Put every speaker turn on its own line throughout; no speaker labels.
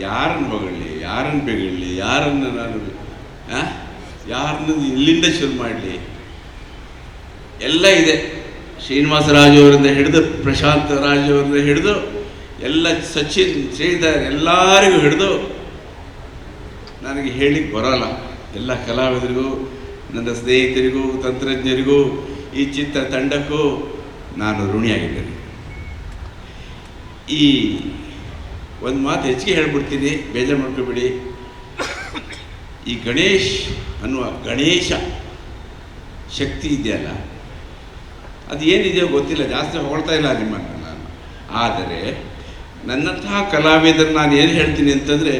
ಯಾರನ್ನು ಹೊಗಳಿ ಯಾರನ್ನು ಬೆಗಳಿ ಯಾರನ್ನು ನಾನು? ಯಾರನ್ನು ಎಲ್ಲಿಂದ ಶುರು ಮಾಡಲಿ? ಎಲ್ಲ ಇದೆ. ಶ್ರೀನಿವಾಸ ರಾಜವರಿಂದ ಹಿಡಿದು, ಪ್ರಶಾಂತ ರಾಜವರಿಂದ ಹಿಡಿದು, ಎಲ್ಲ ಸಚಿನ್, ಶ್ರೀಧರ್ ಎಲ್ಲರಿಗೂ ಹಿಡಿದು, ನನಗೆ ಹೇಳಿಕ್ಕೆ ಬರೋಲ್ಲ. ಎಲ್ಲ ಕಲಾವಿದರಿಗೂ, ನನ್ನ ಸ್ನೇಹಿತರಿಗೂ, ತಂತ್ರಜ್ಞರಿಗೂ, ಈ ಚಿತ್ರ ತಂಡಕ್ಕೂ ನಾನು ಋಣಿಯಾಗಿದ್ದೇನೆ. ಈ ಒಂದು ಮಾತು ಹೆಚ್ಚಿಗೆ ಹೇಳ್ಬಿಡ್ತೀನಿ, ಬೇಜಾರು ಮಾಡ್ಕೊಬೇಡಿ. ಈ ಗಣೇಶ್ ಅನ್ನುವ ಗಣೇಶ ಶಕ್ತಿ ಇದೆಯಲ್ಲ, ಅದು ಏನಿದೆಯೋ ಗೊತ್ತಿಲ್ಲ, ಜಾಸ್ತಿ ಹೊಗಳ್ತಾ ಇಲ್ಲ ನಿಮ್ಮನ್ನು ನಾನು. ಆದರೆ ನನ್ನಂತಹ ಕಲಾವಿದರು ನಾನು ಏನು ಹೇಳ್ತೀನಿ ಅಂತಂದರೆ,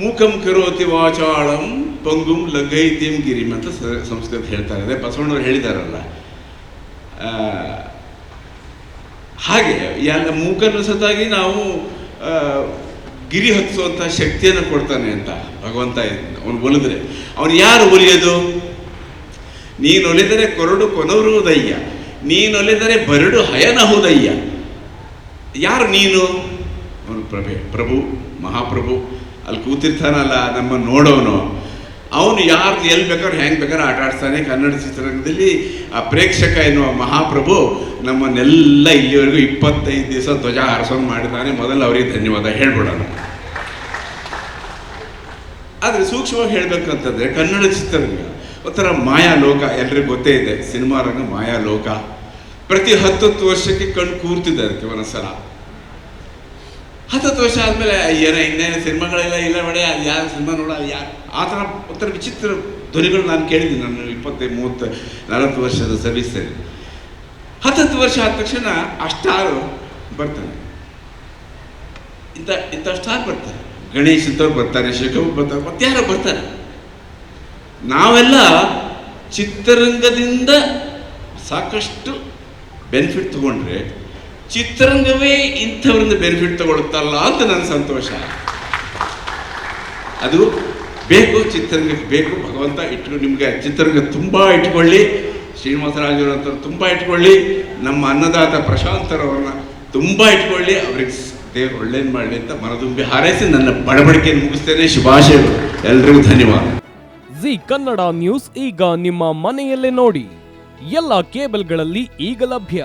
ಮೂಕಂ ಕರೋತಿ ವಾಚಾಳಂ ಪಂಗುಂ ಲಗೈತಿಂ ಗಿರಿಮ್ ಅಂತ ಸಂಸ್ಕೃತ ಹೇಳ್ತಾರೆ ಅದೇ ಬಸವಣ್ಣವ್ರು ಹೇಳಿದಾರಲ್ಲ. ಹಾಗೆ ಎಲ್ಲ ಮೂಕನ್ನು ಸತ್ತಾಗಿ ನಾವು ಗಿರಿ ಹತ್ತಿಸುವಂಥ ಶಕ್ತಿಯನ್ನು ಕೊಡ್ತಾನೆ ಅಂತ ಭಗವಂತ ಅವನು ಒಲಿದ್ರೆ. ಅವನು ಯಾರು ಒಲಿಯೋದು? ನೀನು ಒಲಿದರೆ ಕೊರಡು ಕೊನವರುವುದಯ್ಯ ನೀನು ಒಲಿದರೆ ಬರಡು ಹಯನಹುದಯ್ಯ ಯಾರು ನೀನು? ಅವನು ಪ್ರಭೆ, ಪ್ರಭು, ಮಹಾಪ್ರಭು. ಅಲ್ಲಿ ಕೂತಿರ್ತಾನಲ್ಲ ನಮ್ಮ ನೋಡೋನು. ಅವನು ಯಾರು ಎಲ್ಲಿ ಬೇಕಾದ್ರೆ ಹೆಂಗೆ ಬೇಕಾದ್ರೆ ಆಟ ಆಡ್ತಾನೆ ಕನ್ನಡ ಚಿತ್ರರಂಗದಲ್ಲಿ ಆ ಪ್ರೇಕ್ಷಕ ಎನ್ನುವ ಮಹಾಪ್ರಭು ನಮ್ಮನ್ನೆಲ್ಲ ಇಲ್ಲಿವರೆಗೂ ಇಪ್ಪತ್ತೈದು ದಿವಸ ಧ್ವಜ ಹಾರಿಸೋದು ಮಾಡಿದ್ದಾನೆ. ಮೊದಲು ಅವರಿಗೆ ಧನ್ಯವಾದ ಹೇಳ್ಬಿಡೋಣ. ಆದರೆ ಸೂಕ್ಷ್ಮವಾಗಿ ಹೇಳಬೇಕಂತಂದ್ರೆ ಕನ್ನಡ ಚಿತ್ರರಂಗ ಒಂಥರ ಮಾಯಾ ಲೋಕ ಎಲ್ರಿಗೂ ಗೊತ್ತೇ ಇದೆ, ಸಿನಿಮಾ ರಂಗ ಮಾಯಾ ಲೋಕ ಪ್ರತಿ ಹತ್ತತ್ತು ವರ್ಷಕ್ಕೆ ಕಣ್ಣು ಕೂರ್ತಿದೆ ಅದಕ್ಕೆ ಒಂದೊಂದ್ಸಲ. ಹತ್ತತ್ತು ವರ್ಷ ಆದಮೇಲೆ ಏನೋ ಇನ್ನೇನು ಸಿನಿಮಾಗಳೆಲ್ಲ ಇಲ್ಲ ಬಡ, ಅದು ಯಾರು ಸಿನಿಮಾ ನೋಡಲ್ಲ ಯಾರು ಆ ಥರ ಒಂಥರ ವಿಚಿತ್ರ ಧ್ವನಿಗಳು ನಾನು ಕೇಳಿದ್ದೀನಿ ನಾನು ಇಪ್ಪತ್ತೈದು, ಮೂವತ್ತು, ನಲವತ್ತು ವರ್ಷದ ಸರ್ವಿಸಲ್ಲಿ ಹತ್ತತ್ತು ವರ್ಷ ಆದ ತಕ್ಷಣ ಆ ಸ್ಟಾರು ಬರ್ತಾನೆ. ಇಂಥ ಇಂಥ ಸ್ಟಾರ್ ಬರ್ತಾರೆ ಗಣೇಶ್ ಅಂತವ್ರು ಬರ್ತಾರೆ ಶೇಖರ್ ಬರ್ತಾರೆ, ಮತ್ತೆ ಯಾರೋ ಬರ್ತಾರೆ. ನಾವೆಲ್ಲ ಚಿತ್ರರಂಗದಿಂದ ಸಾಕಷ್ಟು ಬೆನಿಫಿಟ್ ತಗೊಂಡ್ರೆ ಚಿತ್ರರಂಗವೇ ಇಂಥವ್ರಿಂದ ಬೆನಿಫಿಟ್ ತಗೊಳುತ್ತಲ್ಲ ಅಂತ ನನ್ನ ಸಂತೋಷ. ಅದು ಬೇಕು, ಚಿತ್ರರಂಗಕ್ಕೆ ಬೇಕು, ಭಗವಂತ ಇಟ್ಟು ನಿಮಗೆ ಚಿತ್ರರಂಗ ತುಂಬ ಇಟ್ಕೊಳ್ಳಿ ಶ್ರೀನಿವಾಸರಾಜರವ್ರಂಥವ್ರು ತುಂಬ ಇಟ್ಕೊಳ್ಳಿ, ನಮ್ಮ ಅನ್ನದಾತ ಪ್ರಶಾಂತರವ್ರನ್ನ ತುಂಬ ಇಟ್ಕೊಳ್ಳಿ, ಅವ್ರಿಗೆ ದೇವರು ಒಳ್ಳೇದು ಮಾಡಲಿ ಅಂತ ಮನದುಂಬಿ ಹಾರೈಸಿ ನನ್ನ ಬಡಬಡಿಕೆಯನ್ನು ಮುಗಿಸ್ತೇನೆ, ಶುಭಾಶಯಗಳು. ಎಲ್ರಿಗೂ ಧನ್ಯವಾದ.
ಜಿ ಕನ್ನಡ ನ್ಯೂಸ್ ಈಗ ನಿಮ್ಮ ಮನೆಯಲ್ಲೇ ನೋಡಿ. ಎಲ್ಲ ಕೇಬಲ್ಗಳಲ್ಲಿ ಈಗ ಲಭ್ಯ.